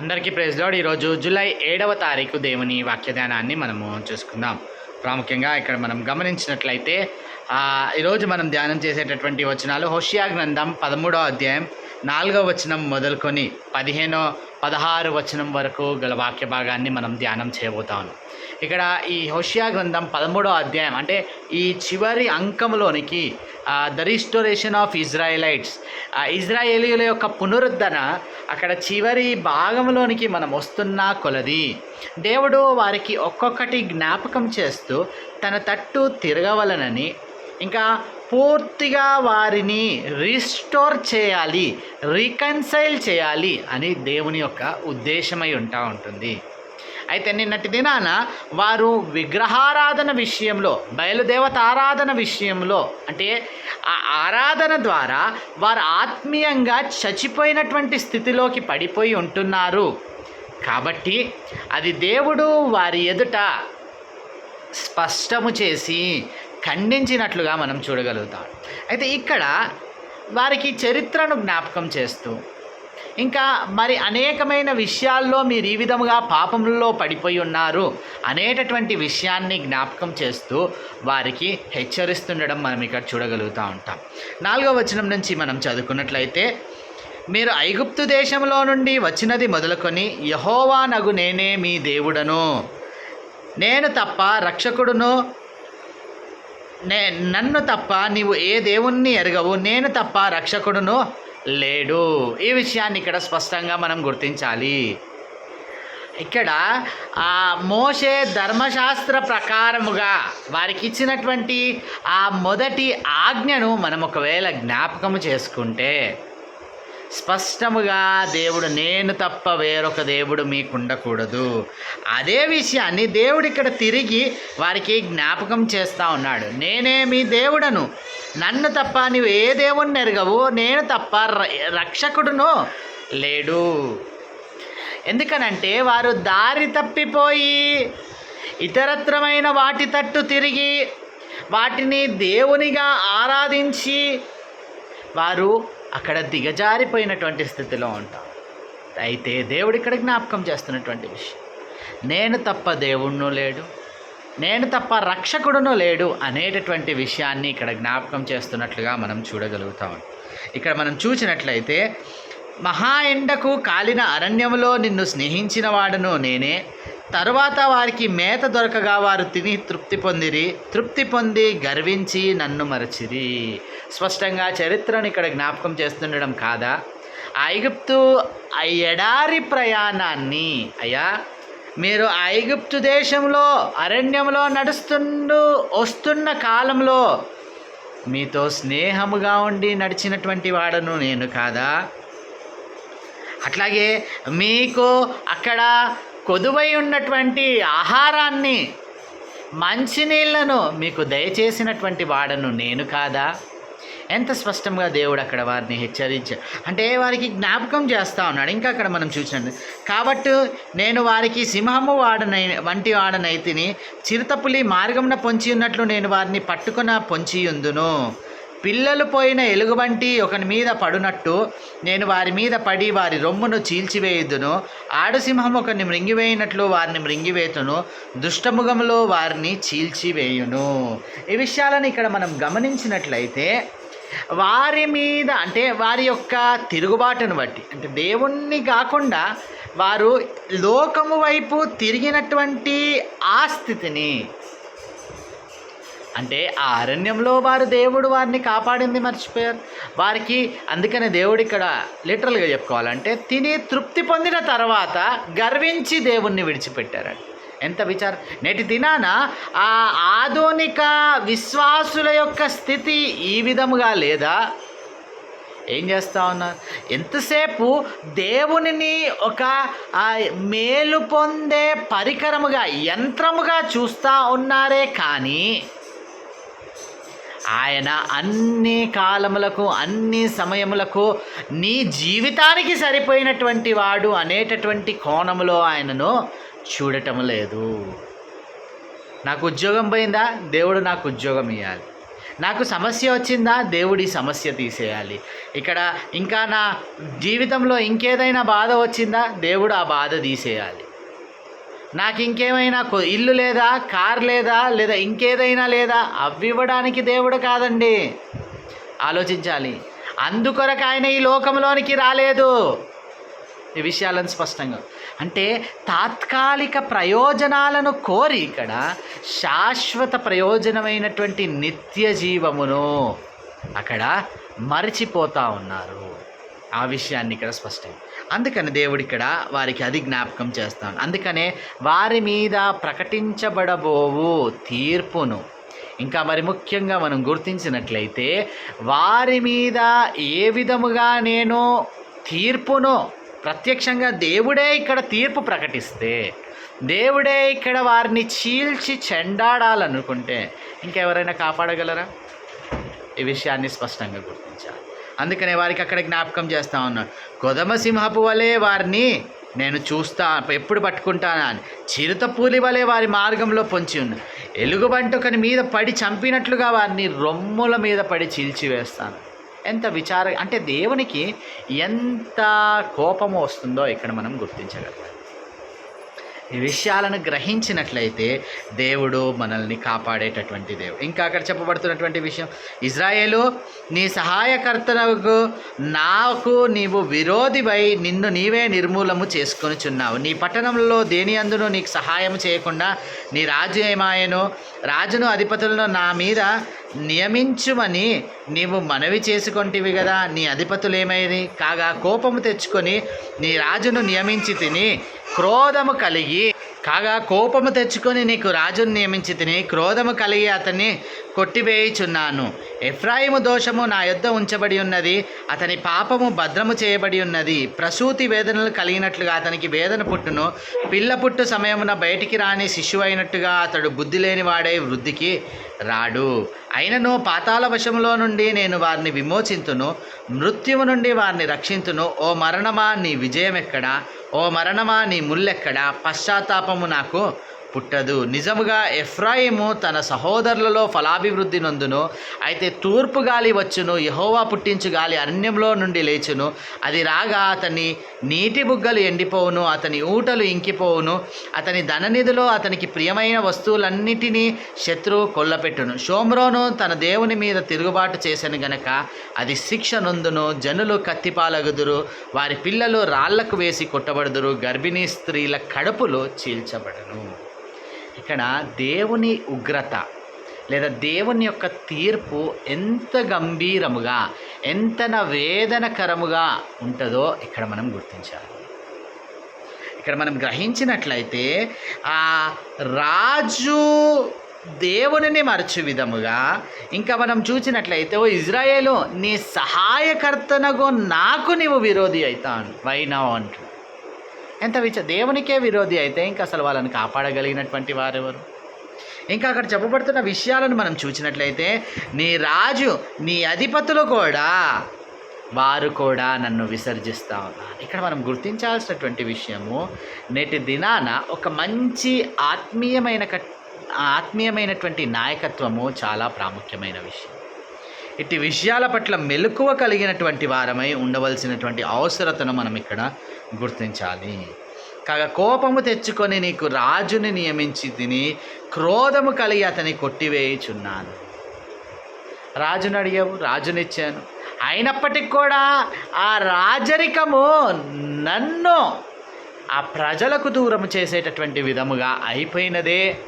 అందరికీ praise load. ఈరోజు July ఏడవ తారీఖు దేవుని వాక్యధ్యానాన్ని మనము చూసుకుందాం. ప్రాముఖ్యంగా ఇక్కడ మనం గమనించినట్లయితే ఈరోజు మనం ధ్యానం చేసేటటువంటి వచనాలు హోషియా గ్రంథం పదమూడో అధ్యాయం నాలుగో వచనం మొదలుకొని పదిహేనో పదహారు వచనం వరకు గల వాక్య భాగాన్ని మనం ధ్యానం చేయబోతాము ఇక్కడ ఈ హోషియా గ్రంథం పదమూడో అధ్యాయం అంటే ఈ చివరి అంకంలోనికి ద రిస్టోరేషన్ ఆఫ్ ఇజ్రాయలైట్స్ ఇజ్రాయేలీల యొక్క పునరుద్ధరణ అక్కడ చివరి భాగంలోనికి మనం వస్తున్న కొలది. దేవుడు వారికి ఒక్కొక్కటి జ్ఞాపకం చేస్తూ తన తట్టు తిరగవలనని ఇంకా పూర్తిగా వారిని రిస్టోర్ చేయాలి రీకన్సైల్ చేయాలి అని దేవుని యొక్క ఉద్దేశమై ఉంటా ఉంటుంది. అయితే నిన్నటి దినాన వారు విగ్రహారాధన విషయంలో బయలుదేవత ఆరాధన విషయంలో అంటే ఆ ఆరాధన ద్వారా వారు ఆత్మీయంగా చచ్చిపోయినటువంటి స్థితిలోకి పడిపోయి ఉంటున్నారు. కాబట్టి అది దేవుడు వారి ఎదుట స్పష్టము చేసి ఖండించినట్లుగా మనం చూడగలుగుతాం. అయితే ఇక్కడ వారికి చరిత్రను జ్ఞాపకం చేస్తూ ఇంకా మరి అనేకమైన విషయాల్లో మీరు ఈ విధముగా పాపములలో పడిపోయి ఉన్నారు అనేటటువంటి విషయాన్ని జ్ఞాపకం చేస్తూ వారికి హెచ్చరిస్తుండడం మనం ఇక్కడ చూడగలుగుతూ ఉంటాం. నాలుగవ వచనం నుంచి మనం చదువుకున్నట్లయితే మీరు ఐగుప్తు దేశంలో నుండి వచ్చినది మొదలుకొని యహోవా నగు నేనే మీ దేవుడను. నేను తప్ప రక్షకుడును నే నన్ను తప్ప నీవు ఏ దేవుణ్ణి ఎరగవు. నేను తప్ప రక్షకుడును లేడు. ఈ విషయాన్ని ఇక్కడ స్పష్టంగా మనం గుర్తించాలి. ఇక్కడ ఆ మోసే ధర్మశాస్త్ర ప్రకారముగా వారికి ఇచ్చినటువంటి ఆ మొదటి ఆజ్ఞను మనం ఒకవేళ జ్ఞాపకము చేసుకుంటే స్పష్టముగా దేవుడు నేను తప్ప వేరొక దేవుడు మీకు ఉండకూడదు అదే విషయాన్ని దేవుడు ఇక్కడ తిరిగి వారికి జ్ఞాపకం చేస్తూ ఉన్నాడు. నేనే మీ దేవుడను. నన్ను తప్ప నువ్వు ఏ దేవుణ్ణి ఎరగవు నేను తప్ప ర- రక్షకుడును లేడు. ఎందుకనంటే వారు దారి తప్పిపోయి ఇతరత్రమైన వాటి తట్టు తిరిగి వాటిని దేవునిగా ఆరాధించి వారు అక్కడ దిగజారిపోయినటువంటి స్థితిలో ఉంటాం అయితే దేవుడు ఇక్కడ జ్ఞాపకం చేస్తున్నటువంటి విషయం. నేను తప్ప దేవుణ్ణు లేడు. నేను తప్ప రక్షకుడును లేడు అనేటటువంటి విషయాన్ని ఇక్కడ జ్ఞాపకం చేస్తున్నట్లుగా మనం చూడగలుగుతాం. ఇక్కడ మనం చూసినట్లయితే మహా ఎండకు కాలిన అరణ్యములో నిన్ను స్నేహించిన వాడును నేనే. తరువాత వారికి మేత దొరకగా వారు తిని తృప్తి పొందిరి. తృప్తి పొంది గర్వించి నన్ను మరచిరి. స్పష్టంగా చరిత్రను ఇక్కడ జ్ఞాపకం చేస్తుండడం కాదా? ఐగుప్తు ఎడారి ప్రయాణాన్ని అయ్యా మీరు ఐగుప్తు దేశంలో అరణ్యంలో నడుస్తుండు వస్తున్న కాలంలో మీతో స్నేహముగా ఉండి నడిచినటువంటి వాడను నేను కాదా? అట్లాగే మీకు అక్కడ కొదువై ఉన్నటువంటి ఆహారాన్ని మంచినీళ్ళను మీకు దయచేసినటువంటి వాడను నేను కాదా? ఎంత స్పష్టంగా దేవుడు అక్కడ వారిని హెచ్చరించాడు అంటే వారికి జ్ఞాపకం చేస్తూ ఉన్నాడు. ఇంకా అక్కడ మనం చూసినది కాబట్టి నేను వారికి సింహము వాడనై వంటి వాడనైతిని చిరుతపులి మార్గమున పొంచి ఉన్నట్లు నేను వారిని పట్టుకున్న పొంచి ఉందును. పిల్లలు పోయిన ఎలుగుబంటి ఒకని మీద పడునట్టు నేను వారి మీద పడి వారి రొమ్మును చీల్చివేయుదును. ఆడసింహం ఒకరిని మృంగివేయినట్లు వారిని మృంగివేతును. దుష్టముఖములో వారిని చీల్చివేయును. ఈ విషయాలను ఇక్కడ మనం గమనించినట్లయితే వారి మీద అంటే వారి యొక్క తిరుగుబాటును బట్టి అంటే దేవుణ్ణి కాకుండా వారు లోకము వైపు తిరిగినటువంటి ఆ స్థితిని అంటే ఆ అరణ్యంలో వారు దేవుడు వారిని కాపాడింది మర్చిపోయారు. వారికి అందుకనే దేవుడు ఇక్కడ లిటరల్గా చెప్పుకోవాలంటే తిని తృప్తి పొందిన తర్వాత గర్వించి దేవుణ్ణి విడిచిపెట్టారంట. ఎంత విచారం? నేటి దినాన ఆ ఆధునిక విశ్వాసుల యొక్క స్థితి ఈ విధముగా లేదా? ఏం చేస్తా ఉన్నారు? ఎంతసేపు దేవునిని ఒక మేలు పొందే పరికరముగా యంత్రముగా చూస్తూ ఉన్నారే కానీ ఆయన అన్ని కాలములకు అన్ని సమయములకు నీ జీవితానికి సరిపోయినటువంటి వాడు అనేటటువంటి కోణములో ఆయనను చూడటం లేదు. నాకు ఉద్యోగం పోయిందా? దేవుడు నాకు ఉద్యోగం ఇవ్వాలి నాకు సమస్య వచ్చిందా? దేవుడి సమస్య తీసేయాలి. ఇక్కడ ఇంకా నా జీవితంలో ఇంకేదైనా బాధ వచ్చిందా? దేవుడు ఆ బాధ తీసేయాలి. నాకు ఇంకేమైనా కొ- ఇల్లు లేదా? కార్ లేదా? లేదా ఇంకేదైనా లేదా? అవి ఇవ్వడానికి దేవుడు కాదండి. ఆలోచించాలి. అందుకొరకు ఆయన ఈ లోకంలోనికి రాలేదు. ఈ విషయాలను స్పష్టంగా అంటే తాత్కాలిక ప్రయోజనాలను కోరి ఇక్కడ శాశ్వత ప్రయోజనమైనటువంటి నిత్య జీవమును అక్కడ మరచిపోతా ఉన్నారు. ఆ విషయాన్ని ఇక్కడ స్పష్టం. అందుకని దేవుడు ఇక్కడ వారికి అది జ్ఞాపకం చేస్తాను. అందుకనే వారి మీద ప్రకటించబడబోవు తీర్పును. ఇంకా మరి ముఖ్యంగా మనం గుర్తించినట్లయితే వారి మీద ఏ విధముగా నేను తీర్పును ప్రత్యక్షంగా దేవుడే ఇక్కడ తీర్పు ప్రకటిస్తే దేవుడే ఇక్కడ వారిని చీల్చి చెండాడాలనుకుంటే ఇంకెవరైనా కాపాడగలరా? ఈ విషయాన్ని స్పష్టంగా గుర్తించాలి. అందుకనే వారికి అక్కడ జ్ఞాపకం చేస్తా ఉన్నాడు కొదమ సింహపు వలె వారిని నేను చూస్తా ఎప్పుడు పట్టుకుంటానా అని. చిరుత పూలి వలె వారి మార్గంలో పొంచి ఉన్న. ఎలుగుబంటుకని మీద పడి చంపినట్లుగా వారిని రొమ్ముల మీద పడి చీల్చివేస్తాను. ఎంత విచార అంటే దేవునికి ఎంత కోపము వస్తుందో ఇక్కడ మనం గుర్తించగలం. ఈ విషయాలను గ్రహించినట్లయితే దేవుడు మనల్ని కాపాడేటటువంటి దేవుడు. ఇంకా అక్కడ చెప్పబడుతున్నటువంటి విషయం ఇజ్రాయేలు నీ సహాయకర్తనకు నాకు నీవు విరోధివై నిన్ను నీవే నిర్మూలము చేసుకొనిచున్నావు నీ పట్టణంలో దేని అందును నీకు సహాయం చేయకుండా నీ రాజు ఏమాయను? రాజును అధిపతులను నా మీద నియమించుమని నీవు మనవి చేసుకొంటివి కదా నీ అధిపతులు ఏమైంది కాగా కోపము తెచ్చుకొని నీ రాజును నియమించి తిని క్రోధము కలిగి కాగా కోపము తెచ్చుకొని నీకు రాజును నియమించి తిని క్రోధము కలిగి అతన్ని కొట్టివేయుచున్నాను. ఎఫ్రాయిము దోషము నా యొద్ద ఉంచబడి ఉన్నది అతని పాపము భద్రము చేయబడి ఉన్నది. ప్రసూతి వేదనలు కలిగినట్లుగా అతనికి వేదన పుట్టును. పిల్ల పుట్టు సమయమున బయటికి రాని శిశువు అయినట్టుగా అతడు బుద్ధి లేనివాడే వృద్ధికి రాడు. అయినను పాతాళ వశములో నుండి నేను వారిని విమోచింతును. మృత్యువు నుండి వారిని రక్షింతును. ఓ మరణమా నీ విజయం ఎక్కడా ఓ మరణమా నీ ముల్లెక్కడా? పశ్చాత్తాపము నాకు పుట్టదు. నిజముగా ఎఫ్రాయిము తన సహోదరులలో ఫలాభివృద్ధి నందును. అయితే తూర్పు గాలి వచ్చును. యహోవా పుట్టించు గాలి అరణ్యంలో నుండి లేచును. అది రాగా అతని నీటి బుగ్గలు ఎండిపోవును. అతని ఊటలు ఇంకిపోవును. అతని ధననిధిలో అతనికి ప్రియమైన వస్తువులన్నిటినీ శత్రువు కొల్లపెట్టును. షోమ్రోను తన దేవుని మీద తిరుగుబాటు చేశాను గనక అది శిక్ష నొందును. జనులు కత్తిపాలగుదురు. వారి పిల్లలు రాళ్ళకు వేసి కొట్టబడుదురు. గర్భిణీ స్త్రీల కడుపులు చీల్చబడను. ఇక్కడ దేవుని ఉగ్రత లేదా దేవుని యొక్క తీర్పు ఎంత గంభీరముగా ఎంత వేదనకరముగా ఉంటుందో ఇక్కడ మనం గుర్తించాలి. ఇక్కడ మనం గ్రహించినట్లయితే ఆ రాజు దేవునిని మరచు విధముగా ఇంకా మనం చూసినట్లయితే ఓ ఇజ్రాయేలు నీ సహాయకర్తనగో నాకు నీవు విరోధి అవుతాను వైనావు అంటు. ఎంత విచ దేవునికే విరోధి అయితే ఇంకా అసలు వాళ్ళని కాపాడగలిగినటువంటి వారెవరు? ఇంకా అక్కడ చెప్పబడుతున్న విషయాలను మనం చూసినట్లయితే నీ రాజు నీ అధిపతులు కూడా వారు కూడా నన్ను విసర్జిస్తా ఉన్నారు. ఇక్కడ మనం గుర్తించాల్సినటువంటి విషయము నేటి దినాన ఒక మంచి ఆత్మీయమైన కట్- ఆత్మీయమైనటువంటి నాయకత్వము చాలా ప్రాముఖ్యమైన విషయం. ఇట్టి విషయాల పట్ల మెలకువ కలిగినటువంటి వారమై ఉండవలసినటువంటి అవసరతను మనం ఇక్కడ గుర్తించాలి. కాగా కోపము తెచ్చుకొని నీకు రాజుని నియమించి తిని క్రోధము కలిగి అతని కొట్టివేయుచున్నాను. రాజుని అడిగావు రాజునిచ్చాను. అయినప్పటికి కూడా ఆ రాజరికము నన్ను ఆ ప్రజలకు దూరం చేసేటటువంటి విధముగా అయిపోయినదే.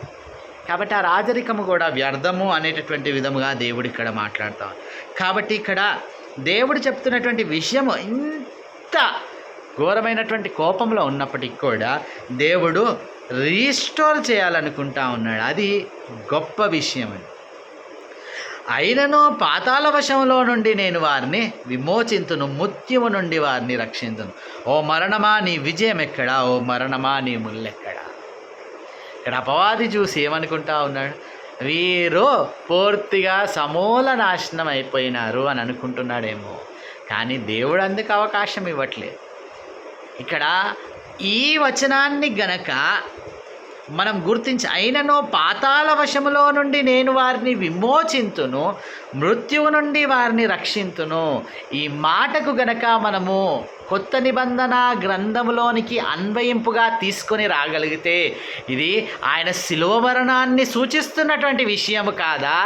కాబట్టి ఆ రాజరికము కూడా వ్యర్థము అనేటటువంటి విధముగా దేవుడు ఇక్కడ మాట్లాడతాం. కాబట్టి ఇక్కడ దేవుడు చెప్తున్నటువంటి విషయము ఇంత ఘోరమైనటువంటి కోపంలో ఉన్నప్పటికీ కూడా దేవుడు రీస్టోర్ చేయాలనుకుంటా ఉన్నాడు. అది గొప్ప విషయం అని అయినను పాతాళ వశంలో నుండి నేను వారిని విమోచింతును ముత్యము నుండి వారిని రక్షించును ఓ మరణమా నీ విజయం ఎక్కడా ఓ మరణమా నీ ముల్లెక్కడా? ఇక్కడ అపవాది చూసి ఏమనుకుంటా ఉన్నాడు? వీరు పూర్తిగా సమూల నాశనం అయిపోయినారు అని అనుకుంటున్నాడేమో. కానీ దేవుడు అందుకు అవకాశం ఇవ్వట్లేదు. ఇక్కడ ఈ వచనాన్ని గనక మనం గుర్తించి అయినను పాతాళ వశములో నుండి నేను వారిని విమోచింతును మృత్యువు నుండి వారిని రక్షింతును. ఈ మాటకు గనక మనము కొత్త నిబంధన గ్రంథములోనికి అన్వయింపుగా తీసుకొని రాగలిగితే ఇది ఆయన శిలువ మరణాన్ని సూచిస్తున్నటువంటి విషయము కాదా?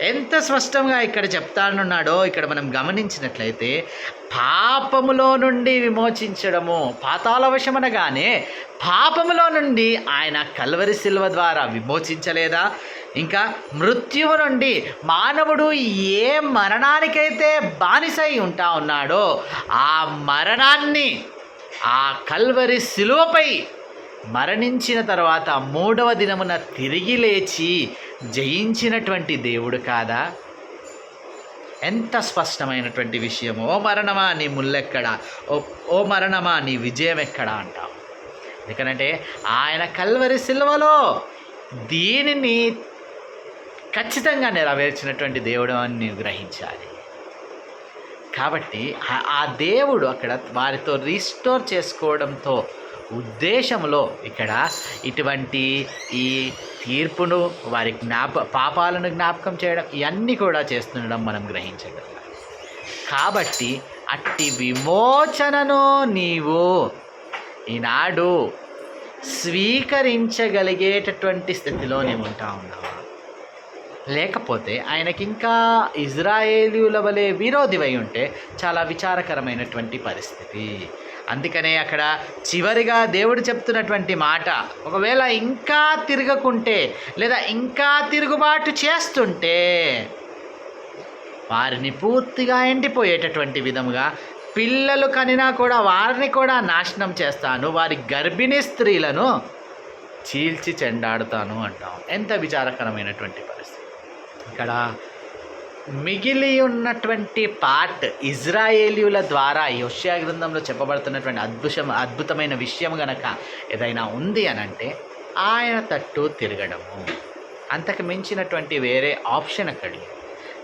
ఎంత స్పష్టంగా ఇక్కడ చెప్తానున్నాడో ఇక్కడ మనం గమనించినట్లయితే పాపములో నుండి విమోచించడము పాతాల వశమనగానే పాపములో నుండి ఆయన కల్వరి శిల్వ ద్వారా విమోచించలేదా? ఇంకా మృత్యువు నుండి మానవుడు ఏ మరణానికైతే బానిసై ఉంటా ఉన్నాడో ఆ మరణాన్ని ఆ కల్వరి శిలువపై మరణించిన తర్వాత మూడవ దినమున తిరిగి లేచి జయించినటువంటి దేవుడు కాదా? ఎంత స్పష్టమైనటువంటి విషయం ఓ మరణమా నీ ముల్లెక్కడ? ఓ ఓ మరణమా నీ విజయం ఎక్కడ అంటాం. ఎందుకనంటే ఆయన కల్వరి సిల్వలో దీనిని ఖచ్చితంగా నెరవేర్చినటువంటి దేవుడు అని నీవు గ్రహించాలి. కాబట్టి ఆ దేవుడు అక్కడ వారితో రీస్టోర్ చేసుకోవడంతో ఉద్దేశంలో ఇక్కడ ఇటువంటి ఈ తీర్పును వారి జ్ఞాప పాపాలను జ్ఞాపకం చేయడం ఇవన్నీ కూడా చేస్తుండడం మనం గ్రహించగలం. కాబట్టి అట్టి విమోచనను నీవు ఈనాడు స్వీకరించగలిగేటటువంటి స్థితిలో నేను ఉంటా ఉన్నావా? లేకపోతే ఆయనకి ఇంకా ఇజ్రాయేలీల వలె విరోధివై ఉంటే చాలా విచారకరమైనటువంటి పరిస్థితి. అందుకనే అక్కడ చివరిగా దేవుడు చెప్తున్నటువంటి మాట ఒకవేళ ఇంకా తిరగకుంటే లేదా ఇంకా తిరుగుబాటు చేస్తుంటే వారిని పూర్తిగా ఎండిపోయేటటువంటి విధముగా పిల్లలు కనినా కూడా వారిని కూడా నాశనం చేస్తాను వారి గర్భిణీ స్త్రీలను చీల్చి చెండాడుతాను అంటాం. ఎంత విచారకరమైనటువంటి పరిస్థితి. ఇక్కడ మిగిలి ఉన్నటువంటి పార్ట్ ఇజ్రాయేలీయుల ద్వారా యోష్యా గ్రంథంలో చెప్పబడుతున్నటువంటి అద్భుతం అద్భుతమైన విషయం గనక ఏదైనా ఉంది అని అంటే ఆయన తట్టు తిరగడము. అంతకు మించినటువంటి వేరే ఆప్షన్ అక్కడ లేదు.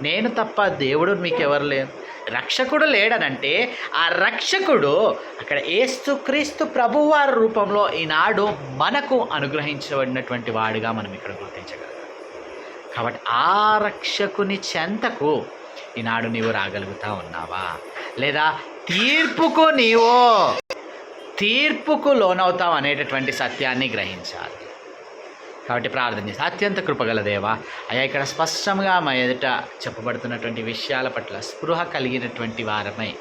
నేను తప్ప దేవుడు మీకు ఎవరు లేరు. రక్షకుడు లేడనంటే ఆ రక్షకుడు అక్కడ ఏస్తు క్రీస్తు ప్రభువారి రూపంలో ఈనాడు మనకు అనుగ్రహించబడినటువంటి వాడుగా మనం ఇక్కడ గుర్తించగలం. కాబట్టి ఆ రక్షకుని చెంతకు ఈనాడు నీవు రాగలుగుతా ఉన్నావా? లేదా తీర్పుకు నీవు తీర్పుకు లోనవుతావు అనేటటువంటి సత్యాన్ని గ్రహించాలి. కాబట్టి ప్రార్థన చేసి అత్యంత కృపగల దేవ అయ్యా ఇక్కడ స్పష్టంగా మా ఎదుట చెప్పబడుతున్నటువంటి విషయాల పట్ల స్పృహ కలిగినటువంటి వారమై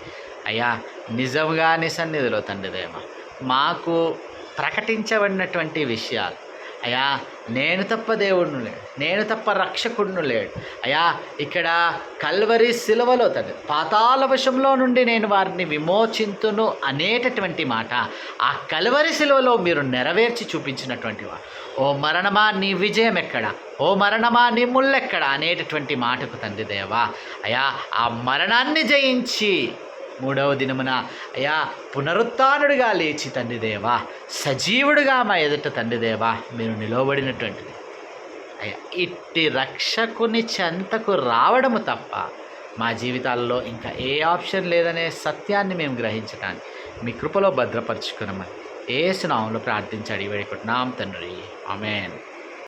అయ్యా నిజంగా నిసన్నిధిలో తండ్రి దేవ మాకు ప్రకటించబడినటువంటి విషయాలు అయ్యా నేను తప్ప దేవుడును లేడు. నేను తప్ప రక్షకుడును లేడు. అయ్యా ఇక్కడ కల్వరి సిలువలో తండ్రి పాతాళ వశంలో నుండి నేను వారిని విమోచింతును అనేటటువంటి మాట ఆ కల్వరి సిలువలో మీరు నెరవేర్చి చూపించినటువంటి వారు. ఓ మరణమా నీ విజయం ఎక్కడ? ఓ మరణమా నీ ముళ్ళెక్కడ అనేటటువంటి మాటకు తండ్రి దేవా అయ్యా ఆ మరణాన్ని జయించి మూడవ దినమున అయ్యా పునరుత్నుడిగా లేచి తండ్రి దేవా సజీవుడిగా మా ఎదుట తండ్రి దేవా మీరు నిలవబడినటువంటిది. అయ్యా ఇట్టి రక్షకుని చెంతకు రావడము తప్ప మా జీవితాల్లో ఇంకా ఏ ఆప్షన్ లేదనే సత్యాన్ని మేము గ్రహించటాన్ని మీ కృపలో భద్రపరుచుకున్నామని ఏ సునామంలో ప్రార్థించి అడిగి వేడుకుంటున్నాం తండ్రి. ఆమెన్.